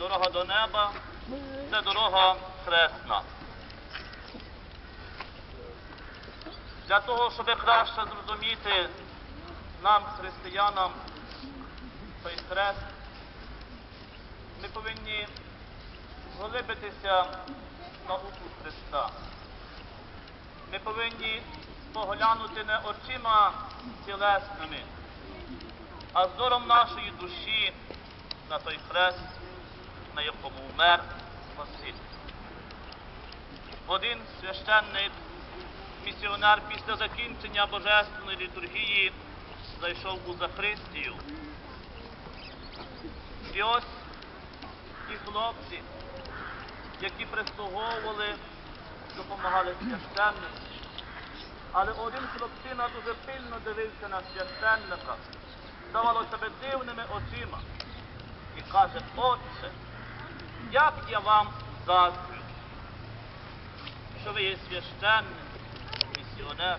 дорога до неба це дорога хресна. Для того, щоб краще зрозуміти нам, християнам, той хрест, ми повинні глибитися в науку Христа. Ми повинні поглянути не очима тілесними, а зором нашої душі на той хрест, на якому вмер Спаситель. Один священник, місіонер після закінчення божественної літургії зайшов у Захристію. І ось ті хлопці, які прислуговували, допомагали священнику. Але один хлопчина дуже пильно дивився на священника, здавало себе дивними очима і каже, Отче, як я вам заздрю, що ви є священник, місіонер.